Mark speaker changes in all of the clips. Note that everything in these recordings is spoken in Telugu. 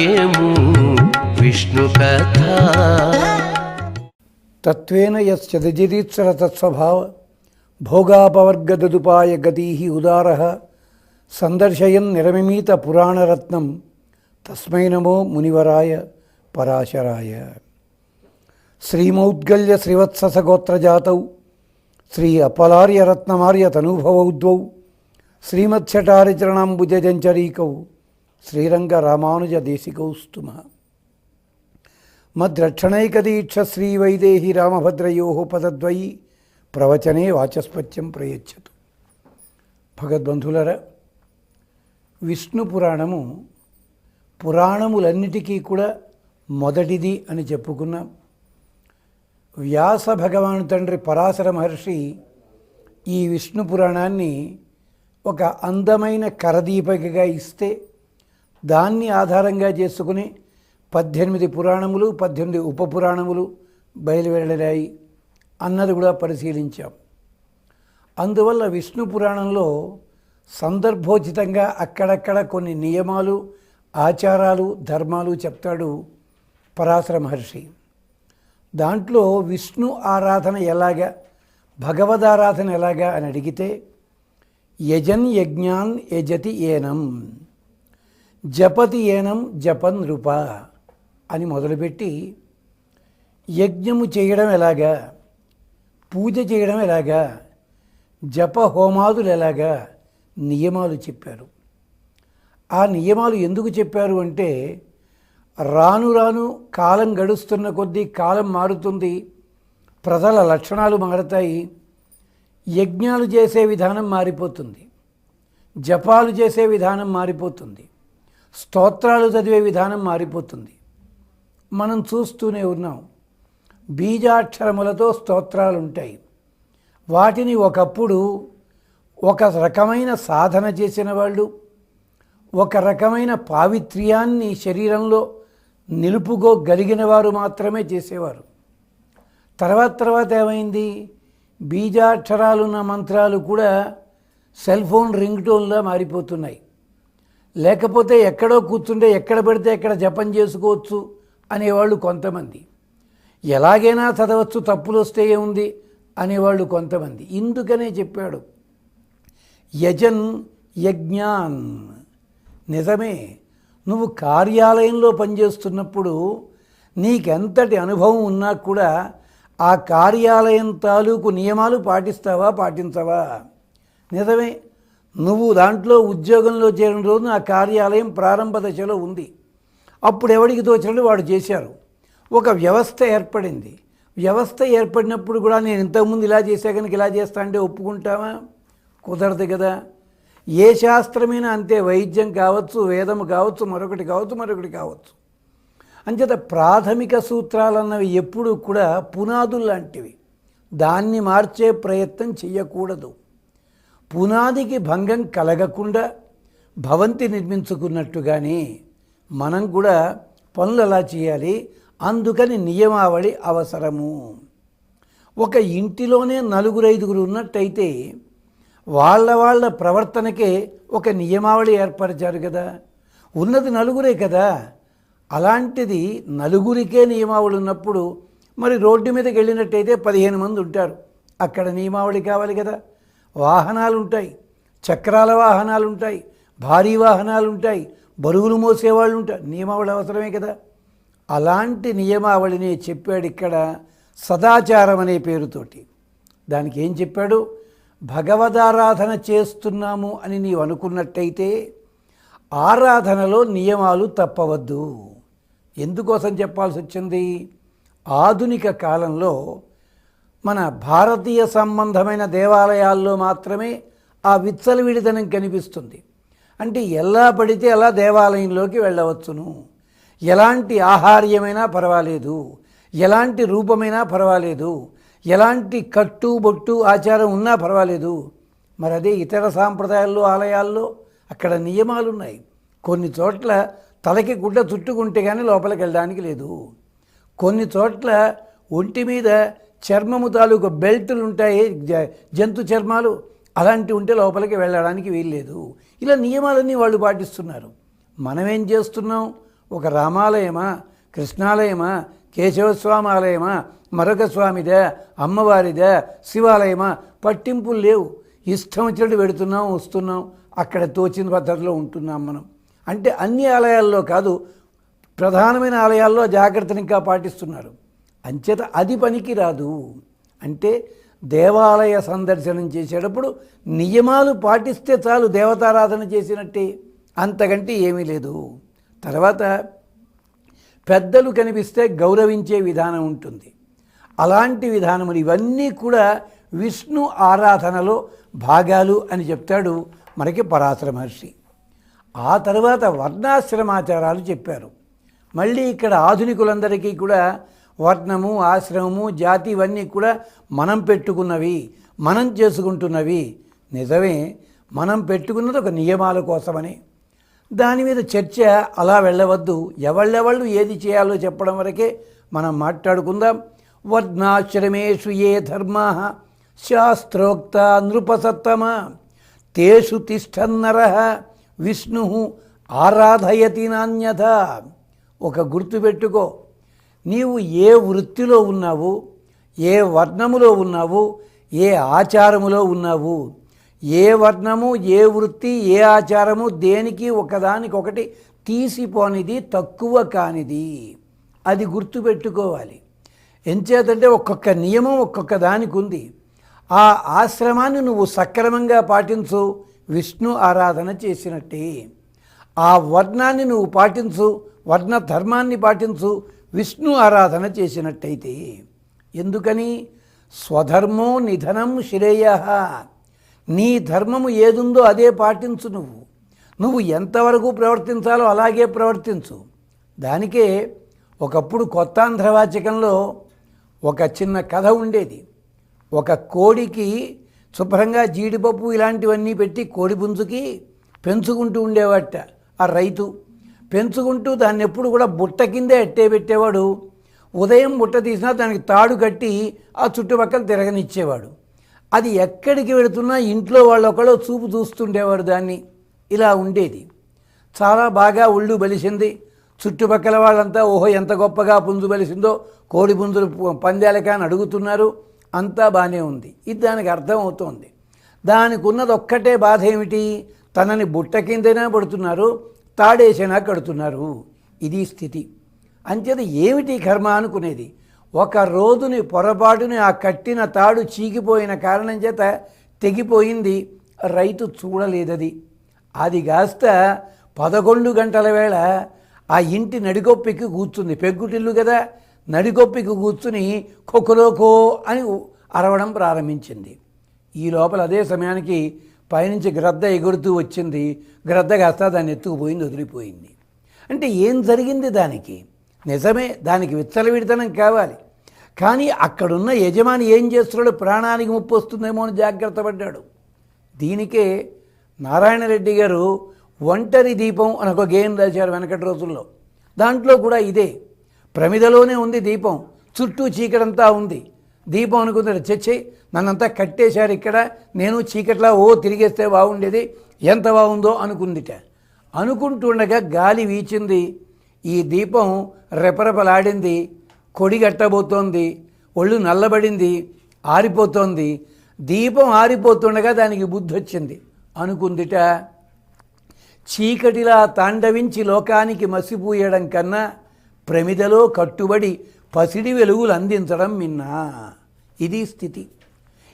Speaker 1: భాగ్యము విష్ణు కథ
Speaker 2: తత్వేన యశ్చదిరీత్సర తత్స్వభావ భోగాపవర్గదదుపాయ గతీ ఉదార సందర్శయన్ నిరమిమీత పురాణరత్నం తస్మై నమో మునివరాయ పరాశరాయ శ్రీమౌద్గల్య శ్రీవత్ససగోత్రజాతౌ శ్రీ అపలార్యరత్నమార్య తనూభవౌ ద్వౌ శ్రీమత్సటారిచరణాంబుజంచరీకౌ శ్రీరంగ రామానుజ దేశికౌస్తుమ. శ్రీ వైదేహి రామభద్రయో పదద్వై ప్రవచనే వాచస్పత్యం ప్రయచ్చతు. భగద్బంధులరా విష్ణు పురాణము పురాణములన్నిటికీ కూడా మొదటిది అని చెప్పుకున్నాం. వ్యాస భగవాను తండ్రి పరాశర మహర్షి ఈ విష్ణు పురాణాన్ని ఒక అందమైన కరదీపికగా ఇస్తే దాన్ని ఆధారంగా చేసుకుని పద్దెనిమిది పురాణములు పద్దెనిమిది ఉప పురాణములు బయలువెళ్ళాయి అన్నది కూడా పరిశీలించాం. అందువల్ల విష్ణు పురాణంలో సందర్భోచితంగా అక్కడక్కడ కొన్ని నియమాలు ఆచారాలు ధర్మాలు చెప్తాడు పరాశర మహర్షి. దాంట్లో విష్ణు ఆరాధన ఎలాగా భగవదారాధన ఎలాగా అని అడిగితే యజన్ యజ్ఞాన్ యజతి ఏనం. జపతి ఏనం జపన్ నృప అని మొదలుపెట్టి యజ్ఞము చేయడం ఎలాగా? పూజ చేయడం ఎలాగా? జప హోమాదులు ఎలాగా? నియమాలు చెప్పారు. ఆ నియమాలు ఎందుకు చెప్పారు అంటే రాను రాను కాలం గడుస్తున్న కొద్దీ కాలం మారుతుంది ప్రజల లక్షణాలు మారతాయి యజ్ఞాలు చేసే విధానం మారిపోతుంది జపాలు చేసే విధానం మారిపోతుంది. స్తోత్రాలు చదివే విధానం మారిపోతుంది. మనం చూస్తూనే ఉన్నాం. బీజాక్షరములతో స్తోత్రాలు ఉంటాయి వాటిని ఒకప్పుడు ఒక రకమైన సాధన చేసిన వాళ్ళు ఒక రకమైన పావిత్ర్యాన్ని శరీరంలో నిలుపుకోగలిగిన వారు మాత్రమే చేసేవారు. తర్వాత తర్వాత ఏమైంది? బీజాక్షరాలున్న మంత్రాలు కూడా సెల్ ఫోన్ రింగ్ టోన్లా మారిపోతున్నాయి. లేకపోతే ఎక్కడో కూర్చుంటే ఎక్కడ పెడితే ఎక్కడ జపం చేసుకోవచ్చు అనేవాళ్ళు కొంతమంది. ఎలాగైనా చదవచ్చు తప్పులు వస్తే ఏముంది అనేవాళ్ళు కొంతమంది. ఇందుకనే చెప్పాడు. యజన్ యజ్ఞాన్. నిజమే నువ్వు కార్యాలయంలో పనిచేస్తున్నప్పుడు నీకెంతటి అనుభవం ఉన్నా కూడా ఆ కార్యాలయం తాలూకు నియమాలు పాటిస్తావా పాటించవా? నిజమే నువ్వు దాంట్లో ఉద్యోగంలో చేరిన రోజు ఆ కార్యాలయం ప్రారంభ దశలో ఉంది. అప్పుడు ఎవడికి తోచినట్టు వాడు చేశారు. ఒక వ్యవస్థ ఏర్పడింది. వ్యవస్థ ఏర్పడినప్పుడు కూడా నేను ఇంతకుముందు ఇలా చేసా కనుక ఇలా చేస్తా అంటే ఒప్పుకుంటావా? కుదరదు కదా. ఏ శాస్త్రమైనా అంతే వైద్యం కావచ్చు వేదం కావచ్చు మరొకటి కావచ్చు మరొకటి కావచ్చు. అంచేత ప్రాథమిక సూత్రాలు అన్నవి ఎప్పుడూ కూడా పునాదులు లాంటివి దాన్ని మార్చే ప్రయత్నం చెయ్యకూడదు. పునాదికి భంగం కలగకుండా భవంతి నిర్మించుకున్నట్టుగానే మనం కూడా పనులు ఎలా చేయాలి. అందుకని నియమావళి అవసరము. ఒక ఇంటిలోనే నలుగురు ఐదుగురు ఉన్నట్టయితే వాళ్ళ వాళ్ళ ప్రవర్తనకే ఒక నియమావళి ఏర్పరిచారు కదా. ఉన్నది నలుగురే కదా. అలాంటిది నలుగురికే నియమావళి ఉన్నప్పుడు మరి రోడ్డు మీదకి వెళ్ళినట్టయితే పదిహేను మంది ఉంటారు. అక్కడ నియమావళి కావాలి కదా. వాహనాలు ఉంటాయి చక్రాల వాహనాలు ఉంటాయి భారీ వాహనాలు ఉంటాయి బరువులు మోసేవాళ్ళు ఉంటారు నియమావళి అవసరమే కదా? అలాంటి నియమావళిని చెప్పాడు ఇక్కడ సదాచారం అనే పేరుతోటి. దానికి ఏం చెప్పాడు? భగవదారాధన చేస్తున్నాము అని నీవు అనుకున్నట్టయితే ఆరాధనలో నియమాలు తప్పవద్దు. ఎందుకోసం చెప్పాల్సి వచ్చింది ఆధునిక కాలంలో మన భారతీయ సంబంధమైన దేవాలయాల్లో మాత్రమే ఆ విచ్చలవిడితనం కనిపిస్తుంది. అంటే ఎలా పడితే అలా దేవాలయంలోకి వెళ్ళవచ్చును. ఎలాంటి ఆహార్యమైనా పర్వాలేదు. ఎలాంటి రూపమైనా పర్వాలేదు. ఎలాంటి కట్టు బొట్టు ఆచారం ఉన్నా పర్వాలేదు. మరి అదే ఇతర సాంప్రదాయాల్లో ఆలయాల్లో అక్కడ నియమాలు ఉన్నాయి కొన్ని చోట్ల తలకి గుడ్డ చుట్టుకుంటే కానీ లోపలికి వెళ్ళడానికి లేదు. కొన్ని చోట్ల ఒంటి మీద చర్మము తాలూకు బెల్టులు ఉంటాయి జంతు చర్మాలు అలాంటివి ఉంటే లోపలికి వెళ్ళడానికి వీల్లేదు. ఇలా నియమాలన్నీ వాళ్ళు పాటిస్తున్నారు. మనమేం చేస్తున్నాం? ఒక రామాలయమా? కృష్ణాలయమా? కేశవస్వామి ఆలయమా మరొక స్వామిదే? అమ్మవారిదే? శివాలయమా? పట్టింపులు లేవు. ఇష్టం వచ్చినట్టు పెడుతున్నాం వస్తున్నాం. అక్కడ తోచిన పద్ధతిలో ఉంటున్నాం మనం. అంటే అన్ని ఆలయాల్లో కాదు ప్రధానమైన ఆలయాల్లో జాగ్రత్తను ఇంకా పాటిస్తున్నారు. అంచేత అది పనికి రాదు అంటే దేవాలయ సందర్శనం చేసేటప్పుడు నియమాలు పాటిస్తే చాలు దేవతారాధన చేసినట్టే. అంతకంటే ఏమీ లేదు. తర్వాత పెద్దలు కనిపిస్తే గౌరవించే విధానం ఉంటుంది. అలాంటి విధానములు ఇవన్నీ కూడా విష్ణు ఆరాధనలో భాగాలు అని చెప్తాడు మనకి పరాశర మహర్షి. ఆ తర్వాత వర్ణాశ్రమాచారాలు చెప్పారు. మళ్ళీ ఇక్కడ ఆధునికులందరికీ కూడా వర్ణము ఆశ్రమము జాతి ఇవన్నీ కూడా మనం పెట్టుకున్నవి మనం చేసుకుంటున్నవి. నిజమే మనం పెట్టుకున్నది ఒక నియమాల కోసమని. దాని మీద చర్చ అలా వెళ్ళవద్దు. ఎవళ్ళెవళ్ళు ఏది చేయాలో చెప్పడం వరకే మనం మాట్లాడుకుందాం. వర్ణాశ్రమేషు ఏ ధర్మ శాస్త్రోక్త నృపసత్తమ. తేషు తిష్టన్నర విష్ణు ఆరాధయతి నాణ్యత ఒక గుర్తు పెట్టుకో. నీవు ఏ వృత్తిలో ఉన్నావు ఏ వర్ణములో ఉన్నావు ఏ ఆచారములో ఉన్నావు? ఏ వర్ణము ఏ వృత్తి ఏ ఆచారము దేనికి ఒకదానికొకటి తీసిపోనిది తక్కువ కానిది? అది గుర్తుపెట్టుకోవాలి. ఎంచేతంటే ఒక్కొక్క నియమం ఒక్కొక్క దానికి ఉంది ఆ ఆశ్రమాన్ని నువ్వు సక్రమంగా పాటించు విష్ణు ఆరాధన చేసినట్టే. ఆ వర్ణాన్ని నువ్వు పాటించు వర్ణ ధర్మాన్ని పాటించు విష్ణు ఆరాధన చేసినట్టయితే ఎందుకని? స్వధర్మో నిధనం శ్రేయ. నీ ధర్మము ఏదుందో అదే పాటించు నువ్వు. నువ్వు ఎంతవరకు ప్రవర్తించాలో అలాగే ప్రవర్తించు. దానికే ఒకప్పుడు కొత్త ఆంధ్రవాచకంలో ఒక చిన్న కథ ఉండేది. ఒక కోడికి శుభ్రంగా జీడిపప్పు ఇలాంటివన్నీ పెట్టి కోడి పుంజుకి పెంచుకుంటూ ఉండేవాట ఆ రైతు. పెంచుకుంటూ దాన్ని ఎప్పుడు కూడా బుట్ట కిందే అట్టే పెట్టేవాడు. ఉదయం బుట్ట తీసినా దానికి తాడు కట్టి ఆ చుట్టుపక్కల తిరగనిచ్చేవాడు. అది ఎక్కడికి వెళుతున్నా ఇంట్లో వాళ్ళు ఒకళ్ళు చూపు చూస్తుండేవాడు దాన్ని. ఇలా ఉండేది. చాలా బాగా ఒళ్ళు బలిసింది. చుట్టుపక్కల వాళ్ళంతా ఓహో ఎంత గొప్పగా పుంజు బలిసిందో కోడి పుంజులు పు- పందాలకా అని అడుగుతున్నారు. అంతా బాగానే ఉంది. ఇది దానికి అర్థం అవుతోంది దానికి ఉన్నది ఒక్కటే బాధ ఏమిటి? తనని బుట్ట కిందైనా పడుతున్నారు? తాడేసినా కడుతున్నారు? ఇది స్థితి. అంచేత ఏమిటి కర్మ అనుకునేది? ఒక రోజుని పొరపాటుని ఆ కట్టిన తాడు చీకిపోయిన కారణం చేత తెగిపోయింది. రైతు చూడలేదది. అది కాస్త పదకొండు గంటల వేళ ఆ ఇంటి నడికొప్పికి కూర్చుంది. పెగ్గుటిల్లు కదా నడికొప్పికి కూర్చుని కొక్కులోకో అని అరవడం ప్రారంభించింది. ఈ లోపల అదే సమయానికి పైనుంచి గ్రద్ద ఎగురుతూ వచ్చింది గ్రద్ద కాస్త దాన్ని ఎత్తుకుపోయింది వదిలిపోయింది. అంటే ఏం జరిగింది దానికి? నిజమే దానికి విత్తలవిడితనం కావాలి. కానీ అక్కడున్న యజమాని ఏం చేస్తున్నాడు? ప్రాణానికి ముప్పు వస్తుందేమో అని జాగ్రత్త పడ్డాడు. దీనికే నారాయణ రెడ్డి గారు ఒంటరి దీపం అని ఒక గేయం రాశారు వెనకటి రోజుల్లో. దాంట్లో కూడా ఇదే. ప్రమిదలోనే ఉంది దీపం. చుట్టూ చీకటంతా ఉంది. దీపం అనుకుంటాడు చచ్చి నన్నంతా కట్టేశారు ఇక్కడ నేను చీకట్లా ఓ తిరిగేస్తే బాగుండేది ఎంత బాగుందో అనుకుందిట. అనుకుంటుండగా గాలి వీచింది ఈ దీపం రెపరెపలాడింది కొడిగట్టబోతోంది ఒళ్ళు నల్లబడింది ఆరిపోతోంది. దీపం ఆరిపోతుండగా దానికి బుద్ధి వచ్చింది. అనుకుందిట చీకటిలా తాండవించి లోకానికి మసిపోయడం కన్నా ప్రమిదలో కట్టుబడి పసిడి వెలుగులు అందించడం మిన్నా ఇది స్థితి.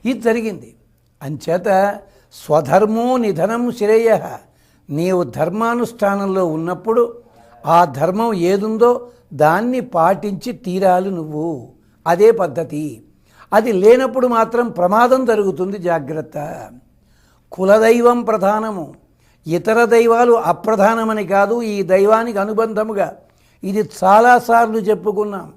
Speaker 2: ఇది జరిగింది. అంచేత స్వధర్మో నిధనం శ్రేయ. నీవు ధర్మానుష్ఠానంలో ఉన్నప్పుడు ఆ ధర్మం ఏదుందో దాన్ని పాటించి తీరాలి నువ్వు. అదే పద్ధతి. అది లేనప్పుడు మాత్రం ప్రమాదం జరుగుతుంది జాగ్రత్త. కులదైవం ప్రధానము. ఇతర దైవాలు అప్రధానమని కాదు ఈ దైవానికి అనుబంధముగా. ఇది చాలాసార్లు చెప్పుకున్నాం.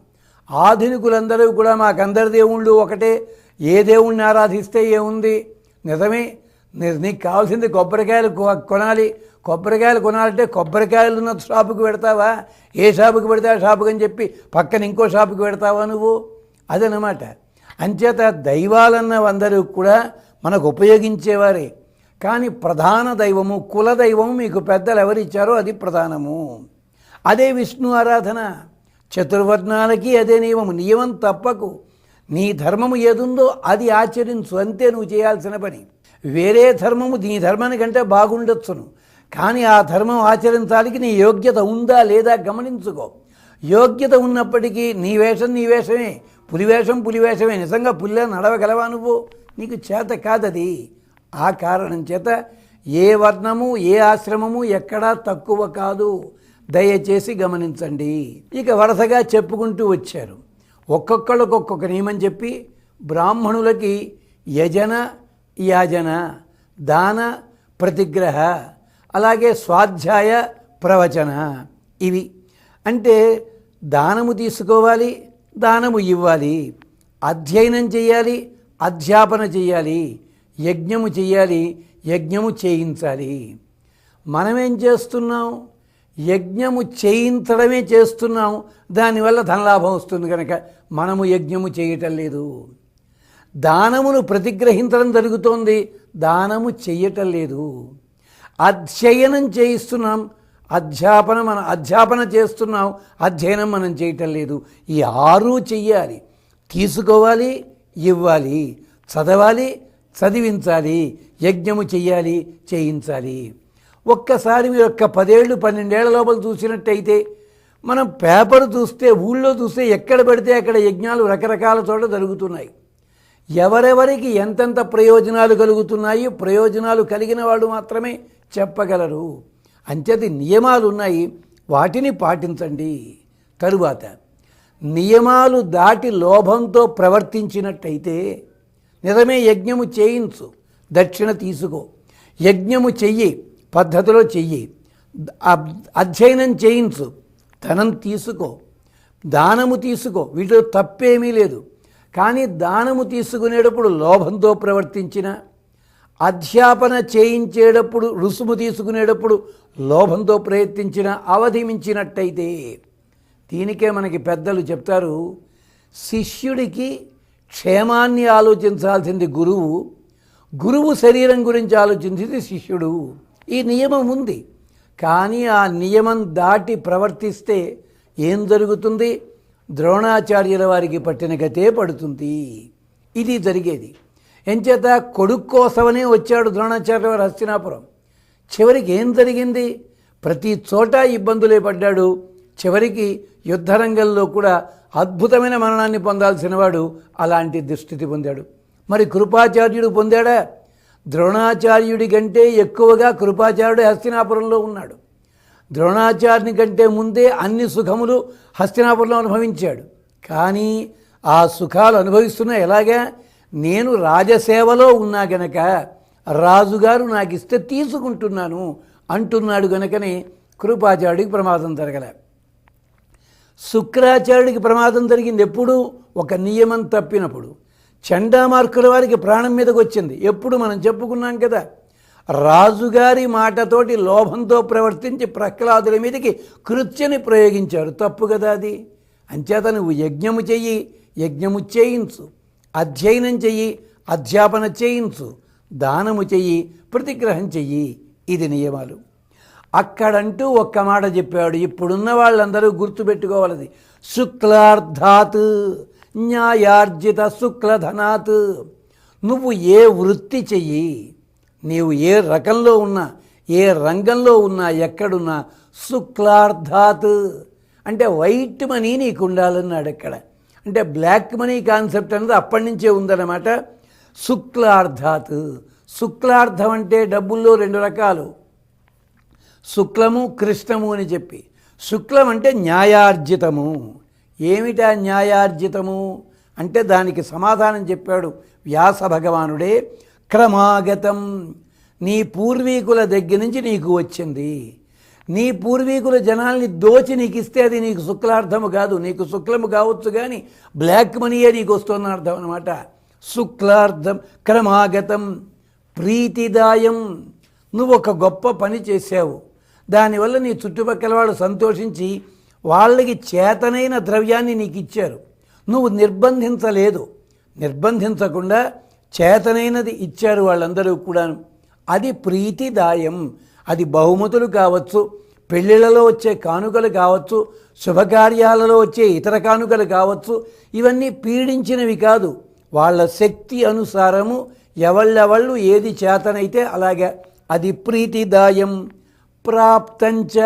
Speaker 2: ఆధునికులందరూ కూడా మాకందరి దేవుళ్ళు ఒకటే. ఏ దేవుణ్ణి ఆరాధిస్తే ఏముంది? నిజమే. నీకు కావాల్సింది కొబ్బరికాయలు కొ- కొనాలి. కొబ్బరికాయలు కొనాలంటే కొబ్బరికాయలు ఉన్న షాపుకి పెడతావా? ఏ షాపుకి పెడితే ఆ షాపుకి అని చెప్పి పక్కన ఇంకో షాపుకి పెడతావా నువ్వు? అదనమాట అంచేత దైవాలన్నవందరూ కూడా మనకు ఉపయోగించేవారే. కానీ ప్రధాన దైవము కుల దైవము మీకు పెద్దలు ఎవరిచ్చారో అది ప్రధానము. అదే విష్ణు ఆరాధన. చతుర్వర్ణాలకి అదే నియమము. నియమం తప్పకు. నీ ధర్మము ఏదుందో అది ఆచరించు. అంతే నువ్వు చేయాల్సిన పని. వేరే ధర్మము నీ ధర్మానికంటే బాగుండొచ్చును. కానీ ఆ ధర్మం ఆచరించాలికి నీ యోగ్యత ఉందా లేదా గమనించుకో. యోగ్యత ఉన్నప్పటికీ నీ వేషం నీ వేషమే. పులివేషం పులివేషమే నిజంగా పుల్లె నడవగలవా నువ్వు? నీకు చేత కాదది. ఆ కారణం చేత ఏ వర్ణము ఏ ఆశ్రమము ఎక్కడా తక్కువ కాదు. దయచేసి గమనించండి. ఇక వరుసగా చెప్పుకుంటూ వచ్చారు. ఒక్కొక్కళ్ళకు ఒక్కొక్క నియమం చెప్పి బ్రాహ్మణులకి యజన యాజన దాన ప్రతిగ్రహ అలాగే స్వాధ్యాయ ప్రవచన ఇవి. అంటే దానము తీసుకోవాలి దానము ఇవ్వాలి అధ్యయనం చేయాలి అధ్యాపన చేయాలి యజ్ఞము చేయాలి యజ్ఞము చేయించాలి. మనమేం చేస్తున్నాం? యజ్ఞము చేయించడమే చేస్తున్నాం దానివల్ల ధనలాభం వస్తుంది కనుక మనము యజ్ఞము చేయటం లేదు. దానమును ప్రతిగ్రహించడం జరుగుతోంది. దానము చెయ్యటం లేదు. అధ్యయనం చేయిస్తున్నాం. అధ్యాపన మన అధ్యాపన చేస్తున్నాం. అధ్యయనం మనం చేయటం లేదు. ఈ ఆరు చెయ్యాలి. తీసుకోవాలి ఇవ్వాలి చదవాలి చదివించాలి యజ్ఞము చెయ్యాలి చేయించాలి. ఒక్కసారి మీరు ఒక్క పదేళ్ళు పన్నెండేళ్ళ లోపల చూసినట్టయితే మనం పేపర్ చూస్తే ఊళ్ళో చూస్తే ఎక్కడ పడితే అక్కడ యజ్ఞాలు రకరకాల చోట జరుగుతున్నాయి. ఎవరెవరికి ఎంతెంత ప్రయోజనాలు కలుగుతున్నాయి ప్రయోజనాలు కలిగిన వాళ్ళు మాత్రమే చెప్పగలరు. అంచేది నియమాలు ఉన్నాయి వాటిని పాటించండి. తరువాత నియమాలు దాటి లోభంతో ప్రవర్తించినట్టయితే నిజమే యజ్ఞము చేయించు దక్షిణ తీసుకో. యజ్ఞము చెయ్యి పద్ధతిలో చెయ్యి. అధ్యయనం చేయించు. ధనం తీసుకో. దానము తీసుకో. వీటిలో తప్పేమీ లేదు. కానీ దానము తీసుకునేటప్పుడు లోభంతో ప్రవర్తించిన అధ్యాపన చేయించేటప్పుడు రుసుము తీసుకునేటప్పుడు లోభంతో ప్రయత్నించిన అవధి మించినట్టయితే దీనికే మనకి పెద్దలు చెప్తారు శిష్యుడికి క్షేమాన్ని ఆలోచించాల్సింది గురువు. గురువు శరీరం గురించి ఆలోచించింది శిష్యుడు. ఈ నియమం ఉంది. కానీ ఆ నియమం దాటి ప్రవర్తిస్తే ఏం జరుగుతుంది? ద్రోణాచార్యుల వారికి పట్టిన గతే పడుతుంది. ఇది జరిగేది. ఎంచేత కొడుకు కోసమనే వచ్చాడు ద్రోణాచార్య వారు హస్తినాపురం. చివరికి ఏం జరిగింది? ప్రతి చోట ఇబ్బందులే పడ్డాడు. చివరికి యుద్ధరంగంలో కూడా అద్భుతమైన మరణాన్ని పొందాల్సిన వాడు అలాంటి దుస్థితి పొందాడు. మరి కృపాచార్యుడు పొందాడా? ద్రోణాచార్యుడి కంటే ఎక్కువగా కృపాచార్యుడు హస్తినాపురంలో ఉన్నాడు. ద్రోణాచార్యుని కంటే ముందే అన్ని సుఖములు హస్తినాపురంలో అనుభవించాడు. కానీ ఆ సుఖాలు అనుభవిస్తున్న ఎలాగా? నేను రాజసేవలో ఉన్నా గనక రాజుగారు నాకు ఇస్తే తీసుకుంటున్నాను అంటున్నాడు గనకనే కృపాచార్యుడికి ప్రమాదం జరగలే. శుక్రాచార్యుడికి ప్రమాదం జరిగింది ఎప్పుడు? ఒక నియమం తప్పినప్పుడు. చండామార్కుల వారికి ప్రాణం మీదకి వచ్చింది ఎప్పుడు మనం చెప్పుకున్నాం కదా రాజుగారి మాటతోటి లోభంతో ప్రవర్తించి ప్రహ్లాదుల మీదకి కృత్యని ప్రయోగించారు తప్పు కదా అది. అంచేత నువ్వు యజ్ఞము చెయ్యి యజ్ఞము చేయించు అధ్యయనం చెయ్యి అధ్యాపన చేయించు దానము చెయ్యి ప్రతిగ్రహం చెయ్యి. ఇది నియమాలు. అక్కడంటూ ఒక్క మాట చెప్పాడు. ఇప్పుడున్న వాళ్ళందరూ గుర్తుపెట్టుకోవాలది. శుక్లార్థాత్ న్యాయార్జిత శుక్లధనాత్. నువ్వు ఏ వృత్తి చెయ్యి నీవు ఏ రకంలో ఉన్నా ఏ రంగంలో ఉన్నా ఎక్కడున్నా శుక్లార్థాత్ అంటే వైట్ మనీ నీకు ఉండాలన్నాడు ఇక్కడ అంటే బ్లాక్ మనీ కాన్సెప్ట్ అనేది అప్పటి నుంచే ఉందన్నమాట. శుక్లార్థాత్ శుక్లార్థం అంటే డబ్బుల్లో రెండు రకాలు. శుక్లము కృష్ణము అని చెప్పి. శుక్లం అంటే న్యాయార్జితము. ఏమిటా న్యాయార్జితము? అంటే దానికి సమాధానం చెప్పాడు వ్యాస భగవానుడే క్రమాగతం నీ పూర్వీకుల దగ్గర నుంచి నీకు వచ్చింది. నీ పూర్వీకుల జనాల్ని దోచి నీకు ఇస్తే అది నీకు శుక్లార్థము కాదు. నీకు శుక్లము కావచ్చు కానీ బ్లాక్ మనీయే నీకు వస్తున్న అర్థం అనమాట శుక్లార్థం క్రమాగతం ప్రీతిదాయం. నువ్వు ఒక గొప్ప పని చేసావు దానివల్ల నీ చుట్టుపక్కల వాళ్ళు సంతోషించి వాళ్ళకి చేతనైన ద్రవ్యాన్ని నీకు ఇచ్చారు. నువ్వు నిర్బంధించలేదు. నిర్బంధించకుండా చేతనైనది ఇచ్చారు వాళ్ళందరూ కూడా అది ప్రీతిదాయం. అది బహుమతులు కావచ్చు పెళ్ళిళ్ళలో వచ్చే కానుకలు కావచ్చు శుభకార్యాలలో వచ్చే ఇతర కానుకలు కావచ్చు ఇవన్నీ పీడించినవి కాదు. వాళ్ళ శక్తి అనుసారము ఎవళ్ళెవళ్ళు ఏది చేతనైతే అలాగే అది ప్రీతిదాయం. ప్రాప్తంచ.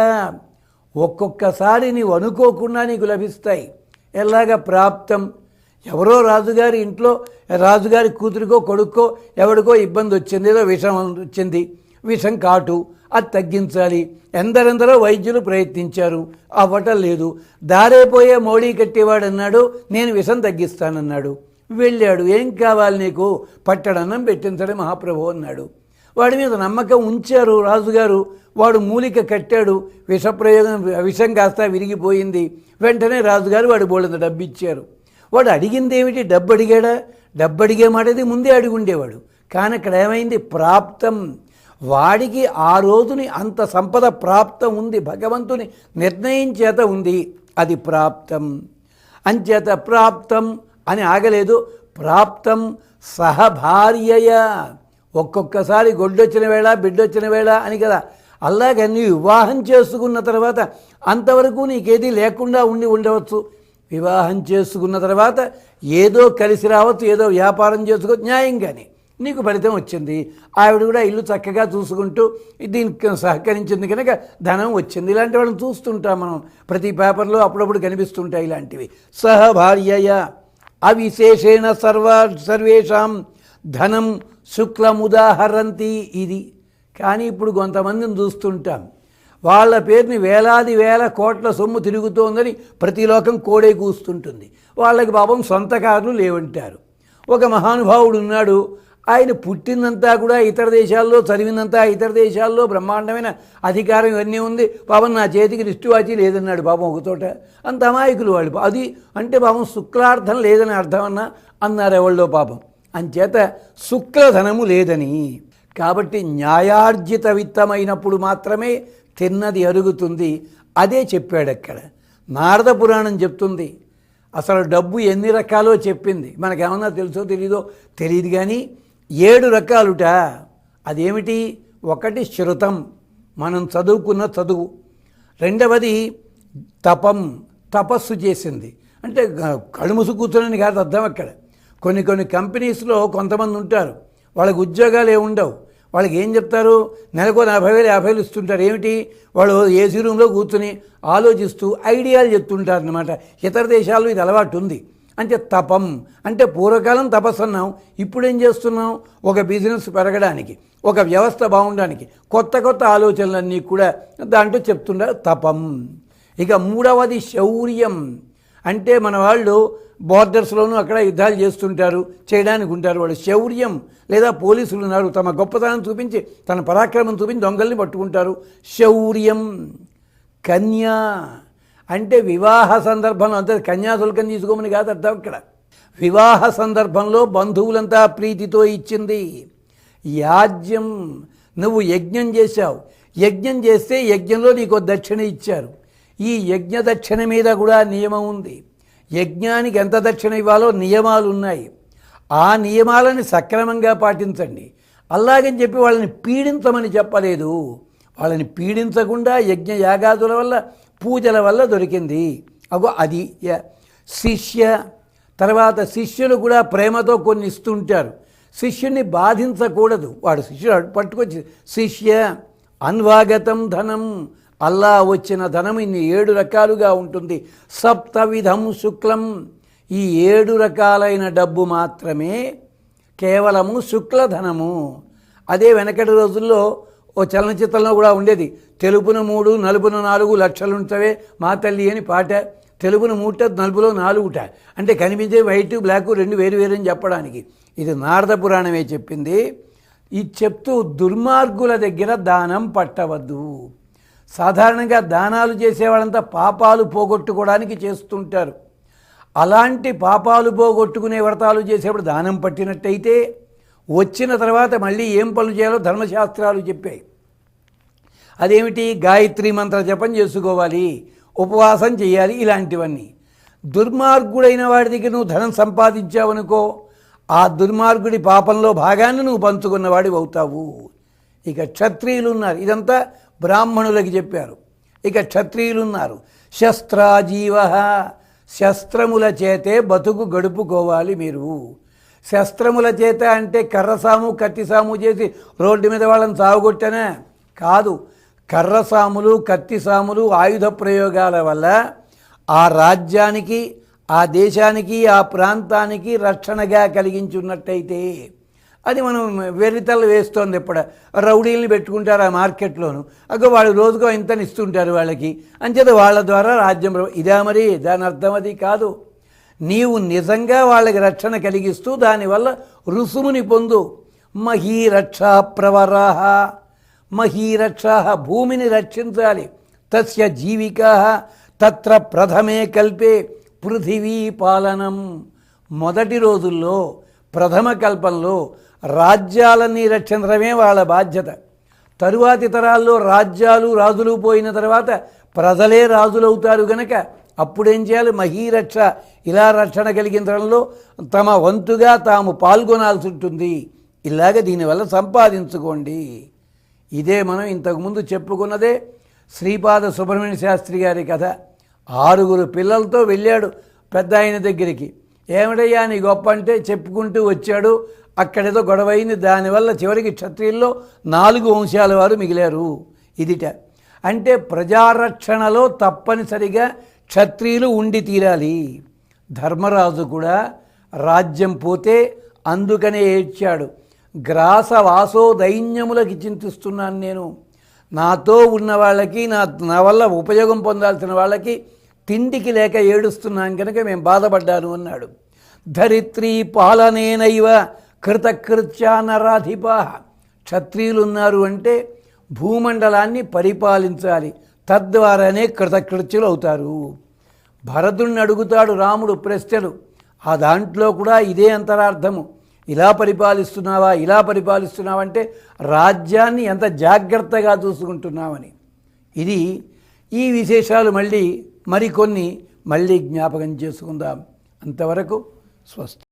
Speaker 2: ఒక్కొక్కసారి నీవు అనుకోకుండా నీకు లభిస్తాయి. ఎలాగ ప్రాప్తం? ఎవరో రాజుగారి ఇంట్లో రాజుగారి కూతురికో కొడుక్కో ఎవడికో ఇబ్బంది వచ్చింది ఏదో విషం వచ్చింది విషం కాటు అది తగ్గించాలి. ఎందరెందరో వైద్యులు ప్రయత్నించారు అవ్వటం లేదు. దారైపోయే మోడీ కట్టేవాడు అన్నాడు నేను విషం తగ్గిస్తానన్నాడు. వెళ్ళాడు ఏం కావాలి నీకు? పట్టడన్నం పెట్టించడం మహాప్రభు అన్నాడు. వాడి మీద నమ్మకం ఉంచారు రాజుగారు. వాడు మూలిక కట్టాడు విషప్రయోగం విషం కాస్త విరిగిపోయింది. వెంటనే రాజుగారు వాడు బోళ్ళంత డబ్బు ఇచ్చారు వాడు అడిగింది ఏమిటి డబ్బు అడిగాడా డబ్బు అడిగే మాటది ముందే అడిగి ఉండేవాడు కానీ ఇక్కడ ఏమైంది? ప్రాప్తం. వాడికి ఆ రోజుని అంత సంపద ప్రాప్తం ఉంది. భగవంతుని నిర్ణయం చేత ఉంది. అది ప్రాప్తం. అంచేత ప్రాప్తం అని ఆగలేదు. ప్రాప్తం సహభార్యయ ఒక్కొక్కసారి గొడ్డొచ్చిన వేళ బిడ్డొచ్చిన వేళ అని కదా. అలాగే నీ వివాహం చేసుకున్న తర్వాత అంతవరకు నీకేది లేకుండా ఉండి ఉండవచ్చు. వివాహం చేసుకున్న తర్వాత ఏదో కలిసి రావచ్చు ఏదో వ్యాపారం చేసుకో న్యాయంగానే. నీకు ఫలితం వచ్చింది. ఆవిడ కూడా ఇల్లు చక్కగా చూసుకుంటూ దీనికి సహకరించింది కనుక ధనం వచ్చింది. ఇలాంటి వాళ్ళని చూస్తుంటాం మనం. ప్రతి పేపర్లో అప్పుడప్పుడు కనిపిస్తుంటాయి ఇలాంటివి. సహభార్యయ అవిశేషేణ సర్వ సర్వేషాం ధనం శుక్లముదాహరంతి ఇది. కానీ ఇప్పుడు కొంతమందిని చూస్తుంటాం. వాళ్ళ పేరుని వేలాది వేల కోట్ల సొమ్ము తిరుగుతోందని ప్రతి లోకం కోడే కూస్తుంటుంది. వాళ్ళకి పాపం సొంత కార్లు లేవంటారు. ఒక మహానుభావుడు ఉన్నాడు. ఆయన పుట్టిందంతా కూడా ఇతర దేశాల్లో చదివిందంతా ఇతర దేశాల్లో బ్రహ్మాండమైన అధికారం ఇవన్నీ ఉంది. పాపం నా చేతికి రిస్టు వాచి లేదన్నాడు పాపం ఒక తోట అంత అమాయకులు వాళ్ళు. అది అంటే పాపం శుక్లార్థం లేదని అర్థమన్నా అన్నారు ఎవళ్ళో పాపం. అంచేత శుక్లధనము లేదని. కాబట్టి న్యాయార్జిత విత్తమైనప్పుడు మాత్రమే తిన్నది అరుగుతుంది. అదే చెప్పాడు అక్కడ. నారద పురాణం చెప్తుంది. అసలు డబ్బు ఎన్ని రకాలో చెప్పింది. మనకేమన్నా తెలుసో తెలీదో తెలియదు కానీ ఏడు రకాలుట. అదేమిటి? ఒకటి శృతం. మనం చదువుకున్న చదువు. రెండవది తపం. తపస్సు చేసింది. అంటే కడుముసు కళ్ళు కూర్చొని కాదు అర్థం అక్కడ. కొన్ని కొన్ని కంపెనీస్లో కొంతమంది ఉంటారు. వాళ్ళకి ఉద్యోగాలు ఏముండవు ఉండవు. వాళ్ళకి ఏం చెప్తారు? నెలకు నలభై వేలు యాభై వేలు ఇస్తుంటారు. ఏమిటి? వాళ్ళు ఏసీ రూమ్లో కూర్చుని ఆలోచిస్తూ ఐడియాలు చెప్తుంటారు అనమాట ఇతర దేశాల్లో ఇది అలవాటు ఉంది. అంటే తపం. అంటే పూర్వకాలం తపస్సు అన్నాం. ఇప్పుడు ఏం చేస్తున్నాం? ఒక బిజినెస్ పెరగడానికి ఒక వ్యవస్థ బాగుండడానికి కొత్త కొత్త ఆలోచనలన్నీ కూడా దాంట్లో చెప్తుంటారు తపం. ఇక మూడవది శౌర్యం. అంటే మన వాళ్ళు బోర్డర్స్లోనూ అక్కడ యుద్ధాలు చేస్తుంటారు చేయడానికి ఉంటారు. వాళ్ళు శౌర్యం లేదా పోలీసులు ఉన్నారు. తమ గొప్పతనం చూపించి తన పరాక్రమం చూపించి దొంగల్ని పట్టుకుంటారు. శౌర్యం. కన్యా. అంటే వివాహ సందర్భంలో అంతే కన్యాశుల్కం తీసుకోమని కాదు అర్థం ఇక్కడ వివాహ సందర్భంలో బంధువులంతా ప్రీతితో ఇచ్చింది. యాజ్యం. నువ్వు యజ్ఞం చేశావు. యజ్ఞం చేస్తే యజ్ఞంలో నీకు దక్షిణ ఇచ్చారు. ఈ యజ్ఞ దక్షిణ మీద కూడా నియమం ఉంది. యజ్ఞానికి ఎంత దక్షిణ ఇవ్వాలో నియమాలు ఉన్నాయి ఆ నియమాలని సక్రమంగా పాటించండి. అలాగని చెప్పి వాళ్ళని పీడించమని చెప్పలేదు. వాళ్ళని పీడించకుండా యజ్ఞ యాగాదుల వల్ల పూజల వల్ల దొరికింది. అగో అది య- శిష్య తర్వాత శిష్యులు కూడా ప్రేమతో కొన్ని ఇస్తుంటారు. శిష్యుని బాధించకూడదు. వాడు శిష్యుడు పట్టుకొచ్చి శిష్య అన్వాగతం ధనం అల్లా వచ్చిన ధనం ఇన్ని ఏడు రకాలుగా ఉంటుంది. సప్తవిధం శుక్లం. ఈ ఏడు రకాలైన డబ్బు మాత్రమే కేవలము శుక్లధనము. అదే వెనకటి రోజుల్లో ఓ చలనచిత్రంలో కూడా ఉండేది. తెలుపున మూడు నలుపున నాలుగు లక్షలుంటవే మా తల్లి అని పాట. తెలుపున మూట నలుపులో నాలుగుట. అంటే కనిపించే వైట్ బ్లాక్ రెండు వేరు వేరు అని చెప్పడానికి. ఇది నారద పురాణమే చెప్పింది. ఇది చెప్తూ దుర్మార్గుల దగ్గర దానం పట్టవద్దు. సాధారణంగా దానాలు చేసేవాళ్ళంతా పాపాలు పోగొట్టుకోవడానికి చేస్తుంటారు. అలాంటి పాపాలు పోగొట్టుకునే వ్రతాలు చేసేప్పుడు దానం పట్టినట్టయితే వచ్చిన తర్వాత మళ్ళీ ఏం పనులు చేయాలో ధర్మశాస్త్రాలు చెప్పాయి. అదేమిటి? గాయత్రి మంత్ర జపం చేసుకోవాలి ఉపవాసం చేయాలి ఇలాంటివన్నీ. దుర్మార్గుడైన వాడి దగ్గర నువ్వు ధనం సంపాదించావనుకో ఆ దుర్మార్గుడి పాపంలో భాగాన్ని నువ్వు పంచుకున్నవాడి అవుతావు ఇక క్షత్రియులు ఉన్నారు. ఇదంతా బ్రాహ్మణులకి చెప్పారు. ఇక క్షత్రియులు ఉన్నారు శస్త్రాజీవ శస్త్రముల చేతే బతుకు గడుపుకోవాలి మీరు. శస్త్రముల చేత అంటే కర్రసాము కత్తిసాము చేసి రోడ్డు మీద వాళ్ళని సాగుగొట్టనే కాదు. కర్రసాములు కత్తిసాములు ఆయుధ ప్రయోగాల వల్ల ఆ రాజ్యానికి ఆ దేశానికి ఆ ప్రాంతానికి రక్షణగా కలిగించున్నట్టయితే అది మనం వెర్రితలు వేస్తోంది ఇప్పుడు రౌడీల్ని పెట్టుకుంటారు ఆ మార్కెట్లోను. అగ్గ వాళ్ళు రోజుకో ఇంతని ఇస్తుంటారు వాళ్ళకి. అంచేత వాళ్ళ ద్వారా రాజ్యం ఇదా మరి? దాని అర్థం అది కాదు. నీవు నిజంగా వాళ్ళకి రక్షణ కలిగిస్తూ దానివల్ల రుసుముని పొందు. మహీరక్ష ప్రవరాహ. మహీరక్షా భూమిని రక్షించాలి. తస్య జీవికా తత్ర ప్రథమే కల్పే పృథివీ పాలనం. మొదటి రోజుల్లో ప్రథమ కల్పంలో రాజ్యాలన్నీ రక్షించడమే వాళ్ళ బాధ్యత. తరువాతి తరాల్లో రాజ్యాలు రాజులు పోయిన తర్వాత ప్రజలే రాజులవుతారు గనక అప్పుడేం చేయాలి? మహీరక్ష ఇలా రక్షణ కలిగించడంలో తమ వంతుగా తాము పాల్గొనాల్సి ఉంటుంది. ఇలాగ దీనివల్ల సంపాదించుకోండి. ఇదే మనం ఇంతకుముందు చెప్పుకున్నదే శ్రీపాద సుబ్రహ్మణ్య శాస్త్రి గారి కథ. ఆరుగురు పిల్లలతో వెళ్ళాడు పెద్ద ఆయన దగ్గరికి. ఏమిటయ్యా నీ గొప్ప అంటే చెప్పుకుంటూ వచ్చాడు. అక్కడేదో గొడవైంది దానివల్ల చివరికి క్షత్రియుల్లో నాలుగు వంశాల వారు మిగిలారు. ఇదిట. అంటే ప్రజారక్షణలో తప్పనిసరిగా క్షత్రియులు ఉండి తీరాలి. ధర్మరాజు కూడా రాజ్యం పోతే అందుకనే ఏడ్చాడు. గ్రాస వాసో దైన్యములకి చింతిస్తున్నాను నేను. నాతో ఉన్న వాళ్ళకి నా నా వల్ల ఉపయోగం పొందాల్సిన వాళ్ళకి తిండికి లేక ఏడుస్తున్నాను కనుక మేము బాధపడ్డాను అన్నాడు. ధరిత్రి పాలనేనైవ కృతకృత్యానరాధిపా క్షత్రియులు ఉన్నారు అంటే భూమండలాన్ని పరిపాలించాలి. తద్వారానే కృతకృత్యులు అవుతారు. భరతుడిని అడుగుతాడు రాముడు ప్రశ్నలు. ఆ దాంట్లో కూడా ఇదే అంతరార్థము. ఇలా పరిపాలిస్తున్నావా ఇలా పరిపాలిస్తున్నావంటే రాజ్యాన్ని ఎంత జాగ్రత్తగా చూసుకుంటున్నామని ఇది ఈ విశేషాలు మళ్ళీ మరికొన్ని మళ్ళీ జ్ఞాపకం చేసుకుందాం. అంతవరకు స్వస్తి.